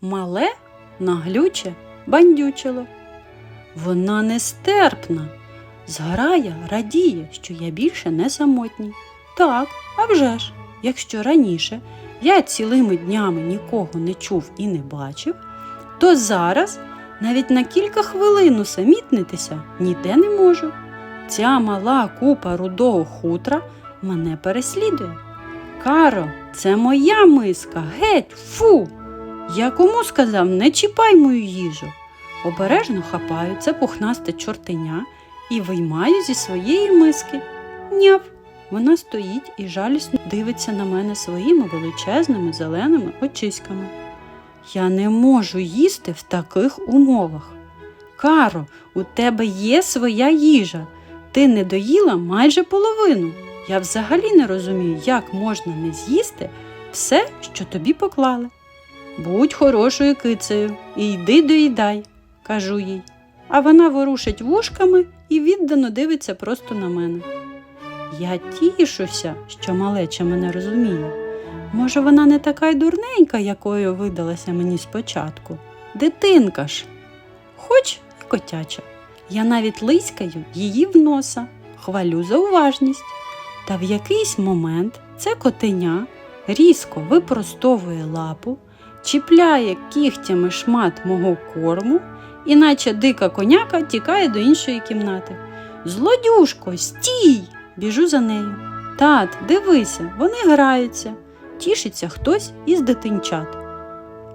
мале наглюче бандючило. Вона нестерпна. Зграя радіє, що я більше не самотній. Так, а вже ж, якщо раніше я цілими днями нікого не чув і не бачив, то зараз навіть на кілька хвилин усамітнитися ніде не можу. Ця мала купа рудого хутра мене переслідує. Каро, це моя миска, геть, фу. Я кому сказав, не чіпай мою їжу. Обережно хапаю це пухнасте чортеня і виймаю зі своєї миски. Няв. Вона стоїть і жалісно дивиться на мене своїми величезними зеленими очиськами. Я не можу їсти в таких умовах. Каро, у тебе є своя їжа. Ти не доїла майже половину. Я взагалі не розумію, як можна не з'їсти все, що тобі поклали. Будь хорошою кицею і йди доїдай, кажу їй. А вона ворушить вушками і віддано дивиться просто на мене. Я тішуся, що малеча мене розуміє. Може, вона не така й дурненька, якою видалася мені спочатку. Дитинка ж, хоч і котяча. Я навіть лиськаю її в носа, хвалю за уважність. Та в якийсь момент це котеня різко випростовує лапу, чіпляє кігтями шмат мого корму, і наче дика коняка тікає до іншої кімнати. Злодюшко, стій! Біжу за нею. Тат, дивися, вони граються. Тішиться хтось із дитинчат.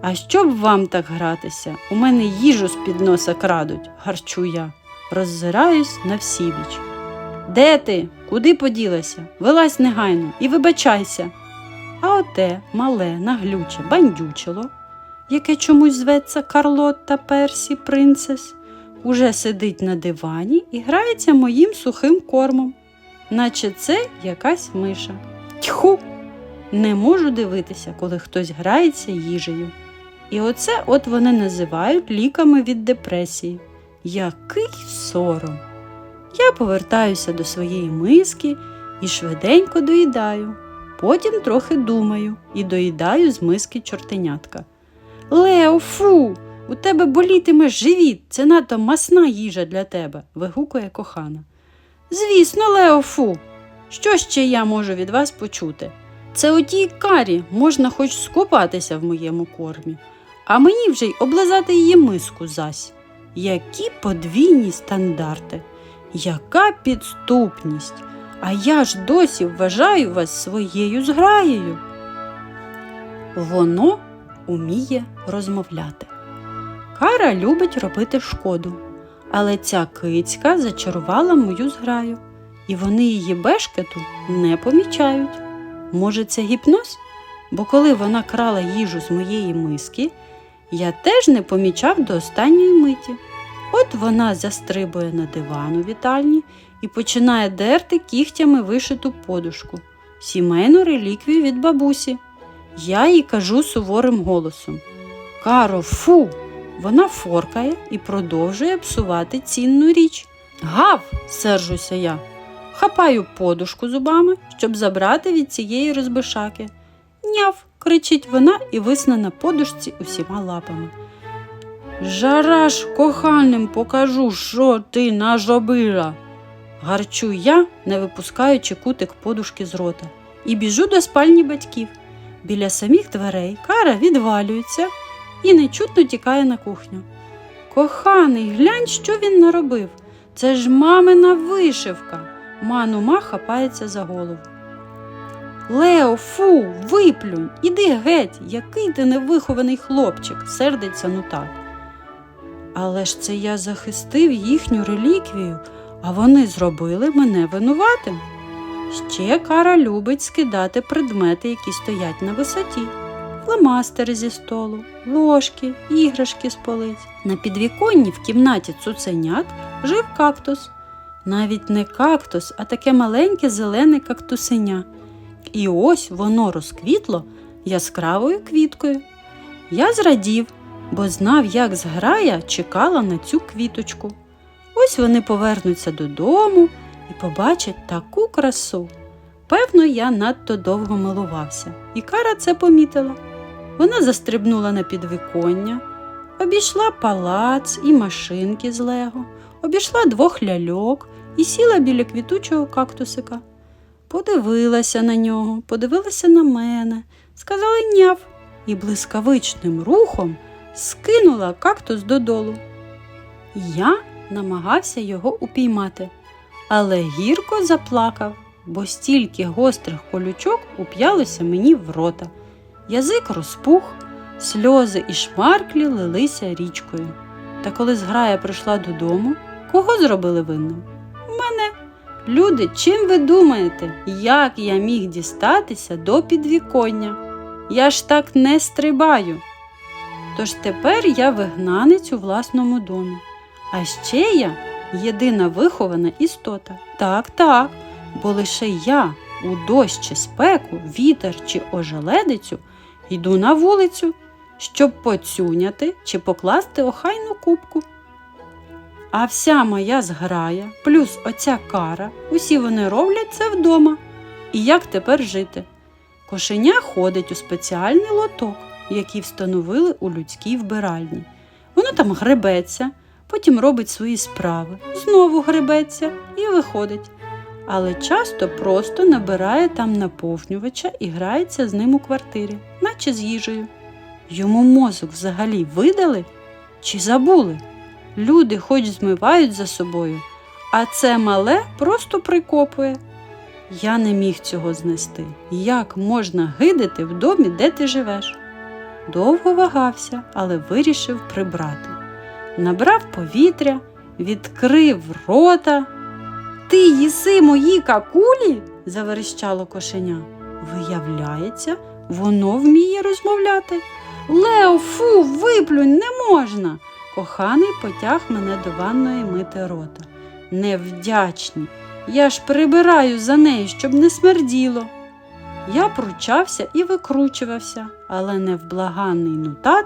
А щоб вам так гратися? У мене їжу з-під носа крадуть, гарчу я, роззираюсь на всібіч. Де ти? Куди поділася? Вилазь негайно і вибачайся. А оте мале, наглюче, бандючило, яке чомусь зветься Карлотта Персі Принцес, уже сидить на дивані і грається моїм сухим кормом, наче це якась миша. Тьху! Не можу дивитися, коли хтось грається їжею. І оце от вони називають ліками від депресії. Який сором! Я повертаюся до своєї миски і швиденько доїдаю. Потім трохи думаю і доїдаю з миски чортенятка. Лео, фу! У тебе болітиме живіт, це надто масна їжа для тебе, вигукує кохана. Звісно, Лео, фу! Що ще я можу від вас почути? Це у тій карі можна хоч скупатися в моєму кормі, а мені вже й облизати її миску зась. Які подвійні стандарти, яка підступність! А я ж досі вважаю вас своєю зграєю. Воно уміє розмовляти. Кара любить робити шкоду, але ця кицька зачарувала мою зграю, і вони її бешкету не помічають. Може, це гіпноз? Бо коли вона крала їжу з моєї миски, я теж не помічав до останньої миті. От вона застрибує на диван у вітальні і починає дерти кігтями вишиту подушку, сімейну реліквію від бабусі. Я їй кажу суворим голосом Каро, фу! Вона форкає і продовжує псувати цінну річ. Гав, сержуся я. Хапаю подушку зубами, щоб забрати від цієї розбишаки. Няв, кричить вона і висне на подушці усіма лапами. Жараш коханим покажу, що ти нажобила. Гарчу я, не випускаючи кутик подушки з рота, і біжу до спальні батьків. Біля самих дверей кара відвалюється і нечутно тікає на кухню. Коханий, глянь, що він наробив. Це ж мамина вишивка. Манума хапається за голову. Лео, фу, виплюнь, іди геть, який ти невихований хлопчик, сердиться нута. Але ж це я захистив їхню реліквію, а вони зробили мене винуватим. Ще кара любить скидати предмети, які стоять на висоті. Фломастери зі столу, ложки, іграшки з полиць. На підвіконні в кімнаті цуценят жив кактус. Навіть не кактус, а таке маленьке зелене кактусеня. І ось воно розквітло яскравою квіткою. Я зрадів, бо знав, як зграя чекала на цю квіточку. Ось вони повернуться додому і побачать таку красу. Певно, я надто довго милувався, і кара це помітила. Вона застрибнула на підвіконня, обійшла палац і машинки з лего, обійшла двох ляльок і сіла біля квітучого кактусика. Подивилася на нього, подивилася на мене, сказала няв і блискавичним рухом скинула кактус додолу. Я намагався його упіймати, але гірко заплакав, бо стільки гострих колючок уп'ялося мені в рота. Язик розпух, сльози і шмарклі лилися річкою. Та коли зграя прийшла додому, кого зробили винним? Мене. Люди, чим ви думаєте, як я міг дістатися до підвіконня? Я ж так не стрибаю. Тож тепер я вигнанець у власному домі. А ще я єдина вихована істота. Так, так, бо лише я у дощ чи спеку, вітер чи ожеледицю йду на вулицю, щоб поцюняти чи покласти охайну кубку. А вся моя зграя, плюс оця кара, усі вони роблять це вдома. І як тепер жити? Кошеня ходить у спеціальний лоток, який встановили у людській вбиральні. Воно там гребеться, потім робить свої справи, знову гребеться і виходить. Але часто просто набирає там наповнювача і грається з ним у квартирі, наче з їжею. Йому мозок взагалі видали чи забули? Люди хоч змивають за собою, а це мале просто прикопує. Я не міг цього знести. Як можна гидити в домі, де ти живеш? Довго вагався, але вирішив прибрати. Набрав повітря, відкрив рота. Ти їси мої какулі? заверещало кошеня. Виявляється, воно вміє розмовляти. Лео, фу, виплюнь, не можна. Коханий потяг мене до ванної мити рота. Невдячні. Я ж прибираю за нею, щоб не смерділо. Я пручався і викручувався, але невблаганний нутат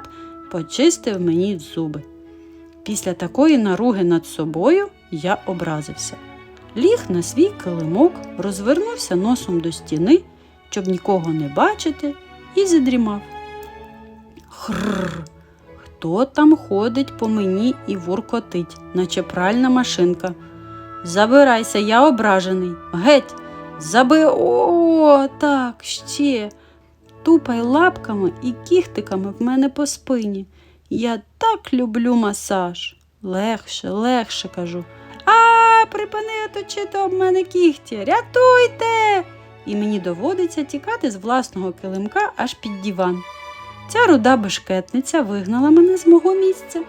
почистив мені зуби. Після такої наруги над собою я образився. Ліг на свій килимок, розвернувся носом до стіни, щоб нікого не бачити, і задрімав. Хррр. Хто там ходить по мені і вуркотить, наче пральна машинка. Забирайся, я ображений. Геть, заби. О, так, ще. Тупай лапками і кіхтиками в мене по спині. Я так люблю масаж. Легше, легше кажу. А, припини точити об мене кігті. Рятуйте! І мені доводиться тікати з власного килимка аж під диван. Ця руда бешкетниця вигнала мене з мого місця.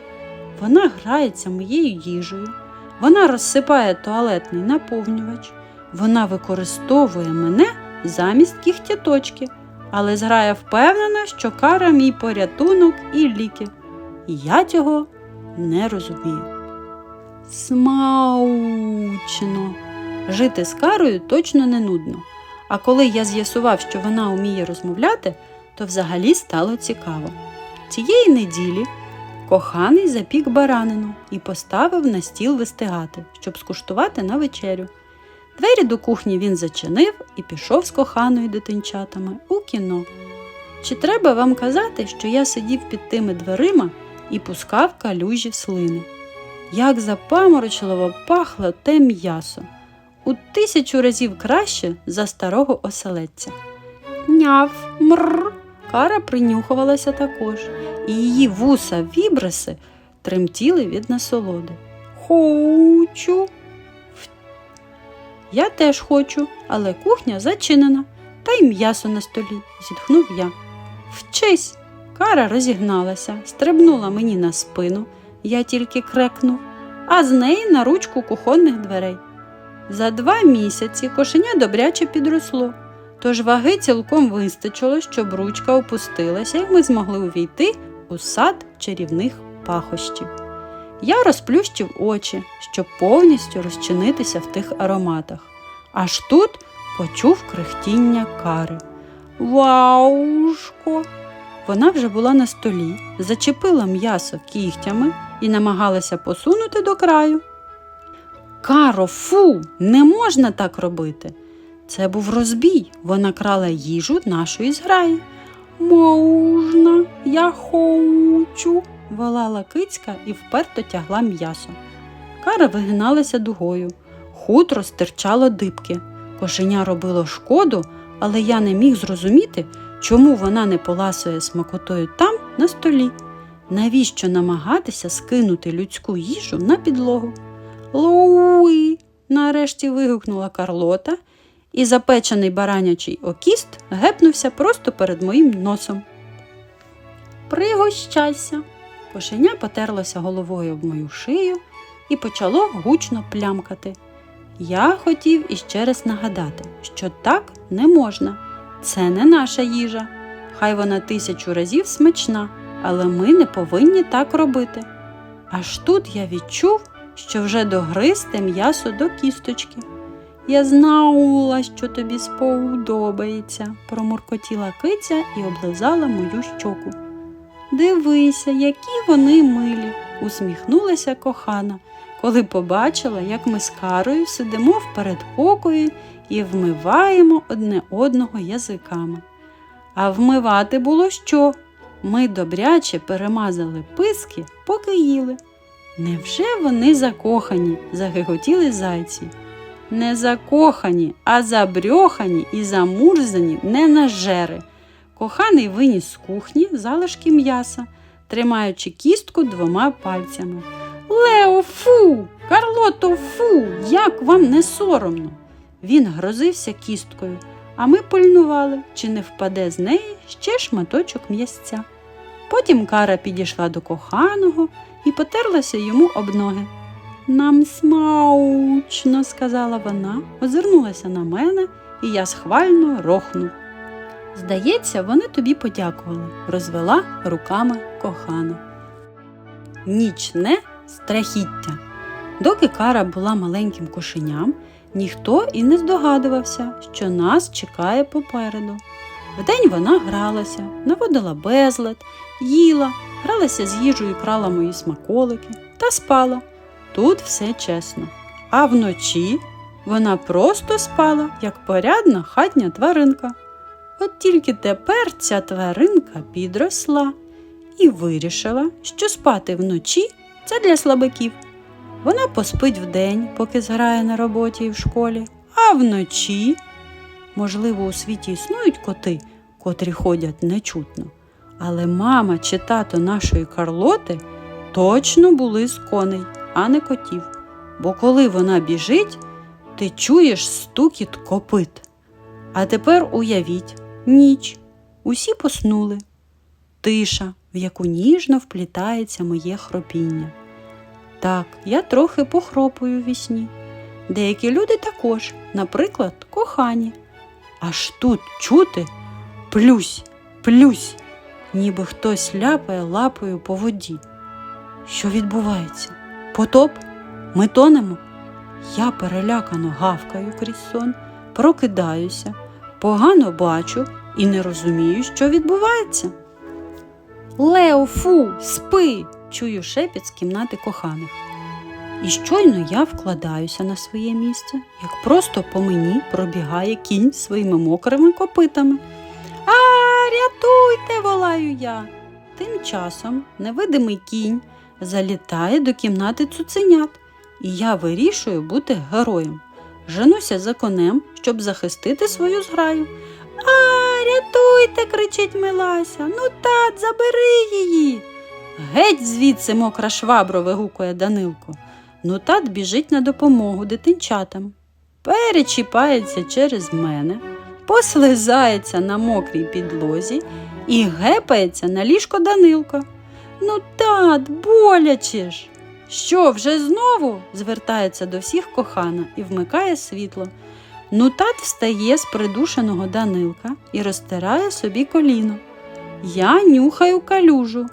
Вона грається моєю їжею, вона розсипає туалетний наповнювач, вона використовує мене замість кіхтяточки, але зграя впевнена, що кара мій порятунок і ліки. Я цього не розумію. Смачно. Жити з карою точно не нудно. А коли я з'ясував, що вона вміє розмовляти, то взагалі стало цікаво. Цієї неділі коханий запік баранину і поставив на стіл вистигати, щоб скуштувати на вечерю. Двері до кухні він зачинив і пішов з коханою дитинчатами у кіно. Чи треба вам казати, що я сидів під тими дверима і пускав калюжі слини? Як запаморочливо пахло те м'ясо, у тисячу разів краще за старого оселедця. Няв, мрр. Кара принюхувалася також, і її вуса вібриси тремтіли від насолоди. Хочу. Я теж хочу, але кухня зачинена, та й м'ясо на столі, зітхнув я. Вчись. Кара розігналася, стрибнула мені на спину, я тільки крекнув, а з неї на ручку кухонних дверей. За два місяці кошеня добряче підросло. Тож ваги цілком вистачило, щоб ручка опустилася, і ми змогли увійти у сад чарівних пахощів. Я розплющив очі, щоб повністю розчинитися в тих ароматах. Аж тут почув крихтіння кари. Ваушко! Вона вже була на столі, зачепила м'ясо кігтями і намагалася посунути до краю. Каро, фу, не можна так робити. Це був розбій. Вона крала їжу нашої зграї. Можна, я хочу, волала кицька і вперто тягла м'ясо. Кара вигиналася дугою, хутро стирчало дибки. Кошеня робило шкоду, але я не міг зрозуміти, чому вона не поласує смакотою там, на столі. Навіщо намагатися скинути людську їжу на підлогу? Лоуи! нарешті вигукнула Карлота, і запечений баранячий окіст гепнувся просто перед моїм носом. Пригощайся. Кошеня потерлося головою об мою шию і почало гучно плямкати. Я хотів іще раз нагадати, що так не можна. Це не наша їжа. Хай вона тисячу разів смачна, але ми не повинні так робити. Аж тут я відчув, що вже догризте м'ясо до кісточки. Я знала, що тобі сподобається, промуркотіла киця і облизала мою щоку. Дивися, які вони милі, усміхнулася кохана, коли побачила, як ми з карою сидимо в передпокої і вмиваємо одне одного язиками. А вмивати було що? Ми добряче перемазали писки, поки їли. Невже вони закохані? загиготіли зайці. Не закохані, а забрьохані і замурзані не на жери. Коханий виніс з кухні залишки м'яса, тримаючи кістку двома пальцями. Лео, фу! Карлото, фу! Як вам не соромно? Він грозився кісткою, а ми пильнували, чи не впаде з неї ще шматочок м'ясця. Потім Кара підійшла до коханого і потерлася йому об ноги. Нам смачно, сказала вона, озирнулася на мене, і я схвально рохнув. Здається, вони тобі подякували, розвела руками кохана. Нічне страхіття. Доки Кара була маленьким кошеням, ніхто і не здогадувався, що нас чекає попереду. Вдень вона гралася, наводила безлад, їла, гралася з їжею, крала мої смаколики та спала. Тут все чесно. А вночі вона просто спала, як порядна хатня тваринка. От тільки тепер ця тваринка підросла і вирішила, що спати вночі це для слабаків. Вона поспить вдень, поки зграє на роботі і в школі, а вночі, можливо, у світі існують коти, котрі ходять нечутно. Але мама чи тато нашої Карлоти точно були з коней, а не котів. Бо коли вона біжить, ти чуєш стукіт копит. А тепер уявіть ніч. Усі поснули. Тиша, в яку ніжно вплітається моє хропіння. Так, я трохи похропую в вісні. Деякі люди також, наприклад, кохані. Аж тут чути плюсь, плюсь, ніби хтось ляпає лапою по воді. Що відбувається? Потоп? Ми тонемо? Я перелякано гавкаю крізь сон, прокидаюся, погано бачу і не розумію, що відбувається. Лео, фу, спи! чую шепіт з кімнати коханих. І щойно я вкладаюся на своє місце, як просто по мені пробігає кінь своїми мокрими копитами. А, рятуйте, волаю я. Тим часом невидимий кінь залітає до кімнати цуценят, і я вирішую бути героєм. Женуся за конем, щоб захистити свою зграю. А, рятуйте, кричить Милася. Ну, тат, забери її. Геть звідси мокра швабро, вигукує Данилко. Ну тат біжить на допомогу дитинчатам, перечіпається через мене, послизається на мокрій підлозі і гепається на ліжко Данилка. Ну, тат, боляче ж. Що, вже знову? звертається до всіх кохана і вмикає світло. Ну, тат встає з придушеного Данилка і розтирає собі коліно. Я нюхаю калюжу.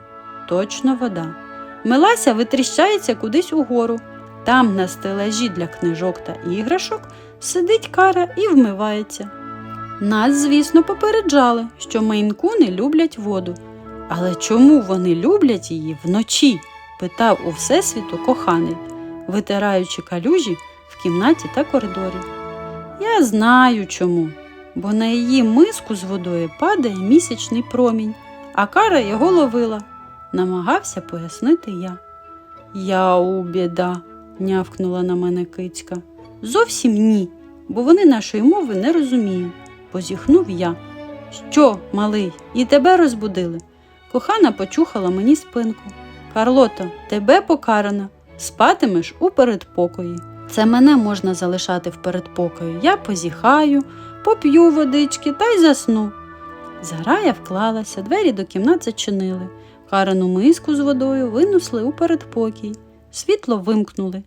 Точно вода. Милася витріщається кудись угору. Там на стелажі для книжок та іграшок сидить кара і вмивається. Нас, звісно, попереджали, що мейнкуни люблять воду. Але чому вони люблять її вночі? Питав у Всесвіту коханий, витираючи калюжі в кімнаті та коридорі. Я знаю чому. бо на її миску з водою падає місячний промінь, а кара його ловила, намагався пояснити я. Яу, біда, нявкнула на мене кицька. Зовсім ні, бо вони нашої мови не розуміють, позіхнув я. Що, малий, і тебе розбудили? Кохана почухала мені спинку. Карлото, тебе покарано, спатимеш у передпокої. Це мене можна залишати в передпокої. Я позіхаю, поп'ю водички та й засну. Зграя вклалася, двері до кімнат зачинили. Карену миску з водою винесли у передпокій. Світло вимкнули.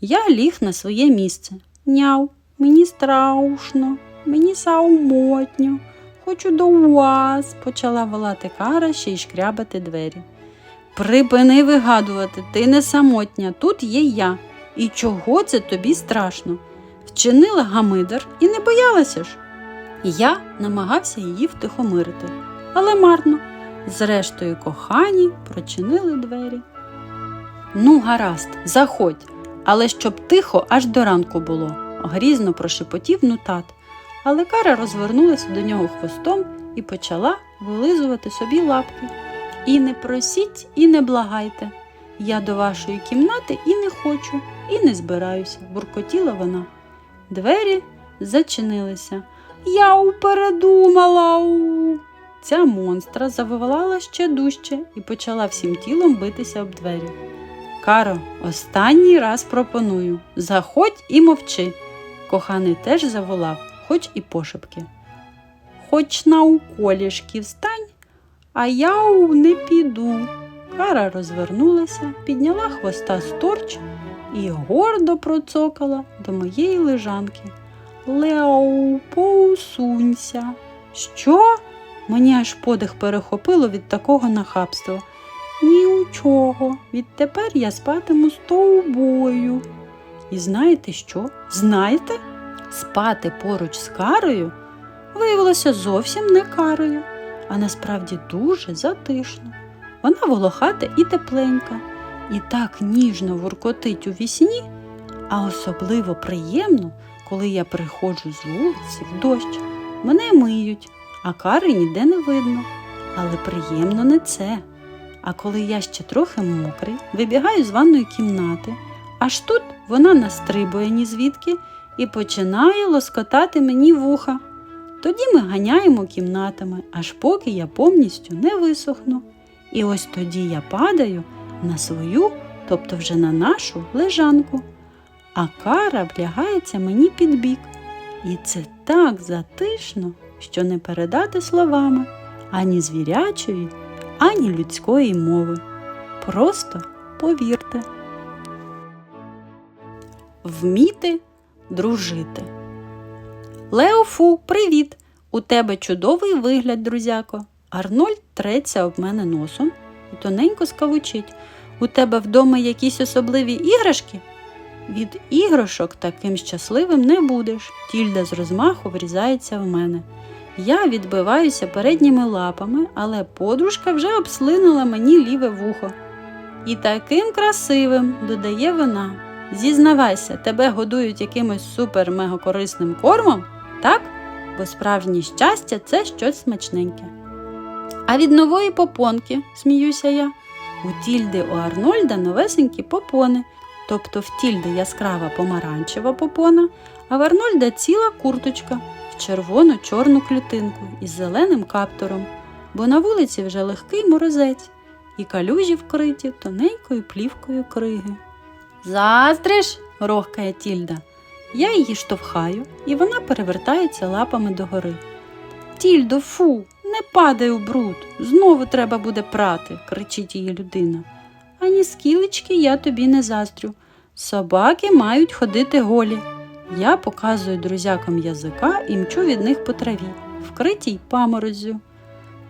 Я ліг на своє місце. Няв, мені страшно, мені саумотньо. Хочу до вас, почала волати кара ще й шкрябати двері. Припини вигадувати, ти не самотня, тут є я. І чого це тобі страшно? Вчинила гамидар і не боялася ж. Я намагався її втихомирити, але марно. Зрештою, кохані прочинили двері. Ну, гаразд, заходь, але щоб тихо аж до ранку було, грізно прошепотів нутат. Але кара розвернулася до нього хвостом і почала вилизувати собі лапки. І не просіть, і не благайте. Я до вашої кімнати і не хочу, і не збираюся, буркотіла вона. Двері зачинилися. Я передумала. у Ця монстра завивала ще дужче і почала всім тілом битися об двері. Каро, останній раз пропоную заходь і мовчи. Коханий теж заволав, хоч і пошепки. Хоч на уколішки встань, а я не піду. Кара розвернулася, підняла хвоста з торч і гордо процокала до моєї лежанки. Леоу, поусунься. Що? Мені аж подих перехопило від такого нахабства. Ні у чого. Відтепер я спатиму з тобою. І знаєте що? Знаєте? Спати поруч з карою виявилося зовсім не карою, а насправді дуже затишно. Вона волохата і тепленька, і так ніжно воркотить у вісні, а особливо приємно, коли я приходжу з вулиці в дощ. Мене миють, а кари ніде не видно. Але приємно не це. А коли я ще трохи мокрий, вибігаю з ванної кімнати, аж тут вона настрибує ні звідки і починає лоскотати мені вуха. Тоді ми ганяємо кімнатами, аж поки я повністю не висохну. І ось тоді я падаю на свою, тобто вже на нашу лежанку, а кара влягається мені під бік. І це так затишно, що не передати словами ані звірячої, ані людської мови. Просто повірте. Вміти дружити. Леофу, привіт! У тебе чудовий вигляд, друзяко. Арнольд треться об мене носом і тоненько скавучить. У тебе вдома якісь особливі іграшки? Від іграшок таким щасливим не будеш. Тільда з розмаху врізається в мене. Я відбиваюся передніми лапами, але подружка вже обслинула мені ліве вухо. І таким красивим, додає вона. Зізнавайся, тебе годують якимось супер-мегакорисним кормом, так? Бо справжнє щастя це щось смачненьке. А від нової попонки, сміюся я, у Тільди у Арнольда новесенькі попони, тобто в Тільди яскрава помаранчева попона, а в Арнольда ціла курточка в червоно-чорну клітинку із зеленим каптуром, бо на вулиці вже легкий морозець і калюжі вкриті тоненькою плівкою криги. Заздриш, рохкає Тільда. Я її штовхаю, і вона перевертається лапами догори. Тільдо, фу, не падай у бруд, знову треба буде прати, кричить її людина. Ані скілечки я тобі не заздрю. Собаки мають ходити голі. Я показую друзякам язика і мчу від них по траві, вкритій паморозю.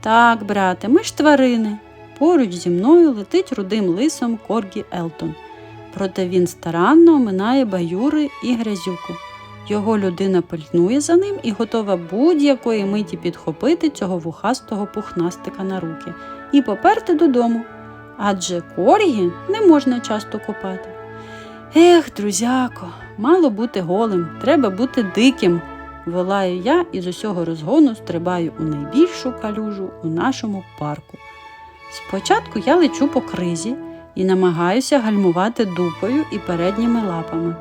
Так, брате, ми ж тварини. Поруч зі мною летить рудим лисом Коргі Елтон. Проте він старанно оминає баюри і грязюку. Його людина пильнує за ним і готова будь-якої миті підхопити цього вухастого пухнастика на руки і поперти додому. Адже коргі не можна часто копати. Ех, друзяко, мало бути голим, треба бути диким. волаю я і з усього розгону стрибаю у найбільшу калюжу у нашому парку. Спочатку я лечу по кризі і намагаюся гальмувати дупою і передніми лапами.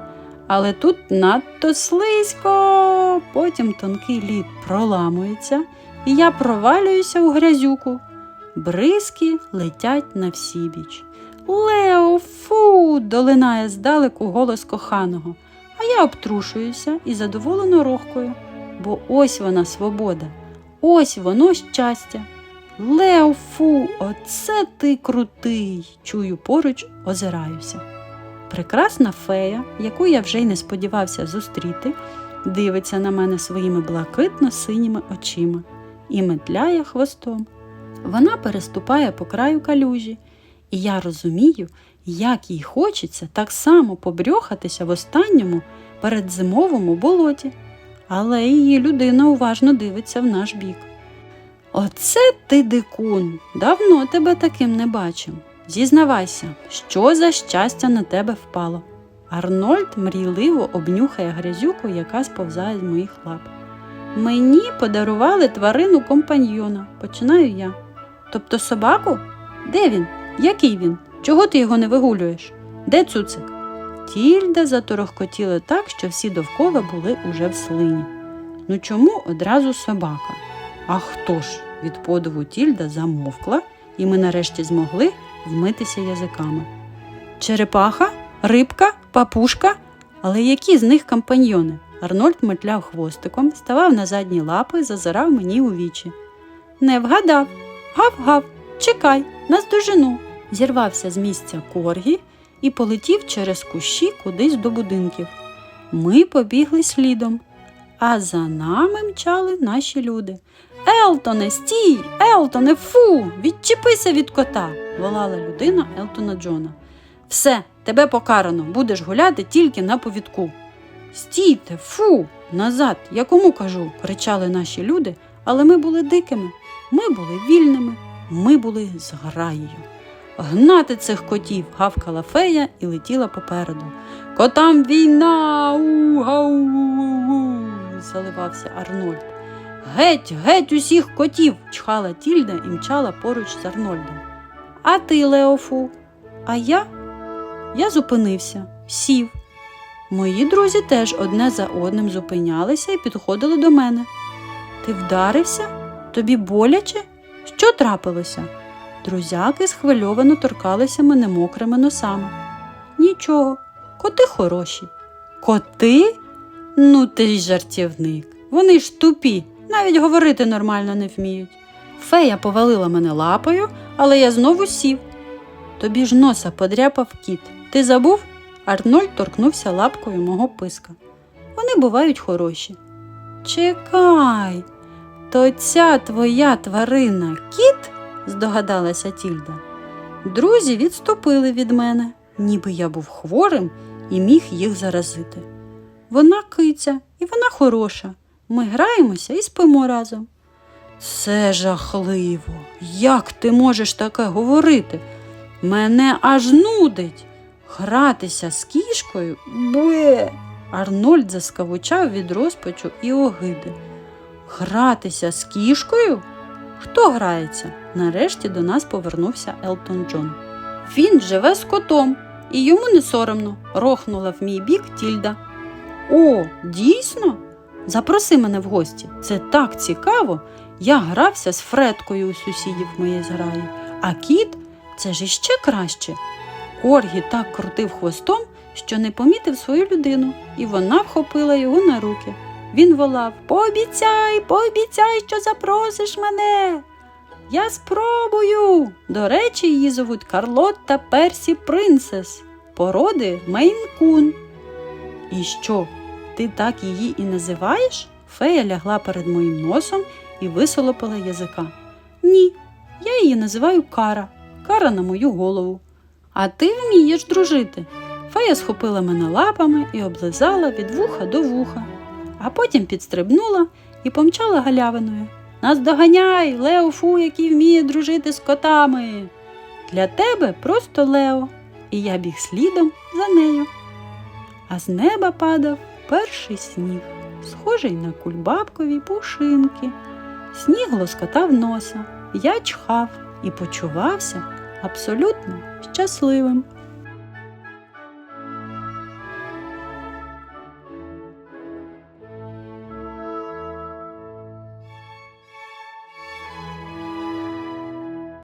Але тут надто слизько. Потім тонкий лід проламується, і я провалююся у грязюку. Бризки летять на всібіч. Лео, фу! долинає здалеку голос коханого, а я обтрушуюся і задоволено рохкою, бо ось вона свобода, ось воно щастя. Лео, фу, оце ти крутий. Чую поруч, озираюся. Прекрасна фея, яку я вже й не сподівався зустріти, дивиться на мене своїми блакитно-синіми очима і метляє хвостом. Вона переступає по краю калюжі, і я розумію, як їй хочеться так само побрьохатися в останньому передзимовому болоті. Але її людина уважно дивиться в наш бік. Оце ти дикун. Давно тебе таким не бачив. Зізнавайся, що за щастя на тебе впало. Арнольд мрійливо обнюхає грязюку, яка сповзає з моїх лап. Мені подарували тварину компаньйона, починаю я. Тобто собаку? Де він? Який він? Чого ти його не вигулюєш? Де цуцик? Тільда заторохкотіла так, що всі довкола були уже в слині. Ну чому одразу собака? А хто ж? Від подиву Тільда замовкла, і ми нарешті змогли вмитися язиками. Черепаха, рибка, папушка. Але які з них компаньйони? Арнольд метляв хвостиком, ставав на задні лапи, зазирав мені у вічі. Не вгадав. Гав-гав, чекай, наздожену. Зірвався з місця коргі і полетів через кущі кудись до будинків. Ми побігли слідом, а за нами мчали наші люди. Елтоне, стій! Елтоне, фу! Відчепися від кота, волала людина Елтона Джона. Все, тебе покарано, будеш гуляти тільки на повідку. Стійте, фу! Назад, я кому кажу, кричали наші люди, але ми були дикими, ми були вільними, ми були зграєю. Гнати цих котів, гавкала фея і летіла попереду. Котам війна! у-гау-у-у-у!» заливався Арнольд. Геть, геть усіх котів! чхала Тільда і мчала поруч з Арнольдом. А ти, Леофу? А я? Я зупинився, сів. Мої друзі теж одне за одним зупинялися і підходили до мене. Ти вдарився? Тобі боляче? Що трапилося? Друзяки схвильовано торкалися мене мокрими носами. Нічого, коти хороші. Коти? Ну ти й жартівник. Вони ж тупі, навіть говорити нормально не вміють. Фея повалила мене лапою, але я знову сів. Тобі ж носа подряпав кіт. Ти забув? Арнольд торкнувся лапкою мого писка. Вони бувають хороші. Чекай, то ця твоя тварина кіт? здогадалася Тільда. Друзі відступили від мене, ніби я був хворим і міг їх заразити. Вона киця і вона хороша. Ми граємося і спимо разом. Це жахливо. Як ти можеш таке говорити? Мене аж нудить. Гратися з кішкою? Бе. Арнольд заскавучав від розпачу і огиди. Гратися з кішкою? Хто грається? Нарешті до нас повернувся Елтон Джон. Він живе з котом, і йому не соромно, рохнула в мій бік Тільда. О, дійсно? Запроси мене в гості. Це так цікаво. Я грався з Фредкою у сусідів моєї зграї, а кіт це ж іще краще. Коргі так крутив хвостом, що не помітив свою людину, і вона вхопила його на руки. Він волав Пообіцяй, пообіцяй, що запросиш мене. Я спробую. До речі, її зовуть Карлотта Персі Принцес, породи Мейн-кун. І що, ти так її і називаєш? Фея лягла перед моїм носом і висолопила язика. Ні, я її називаю Кара, Кара на мою голову. А ти вмієш дружити. Фея схопила мене лапами і облизала від вуха до вуха, а потім підстрибнула і помчала галявиною. Наздоганяй, Лео Фу, який вміє дружити з котами. Для тебе просто Лео, і я біг слідом за нею. А з неба падав перший сніг. схожий на кульбабкові пушинки. Сніг лоскотав носа, я чхав і почувався абсолютно щасливим.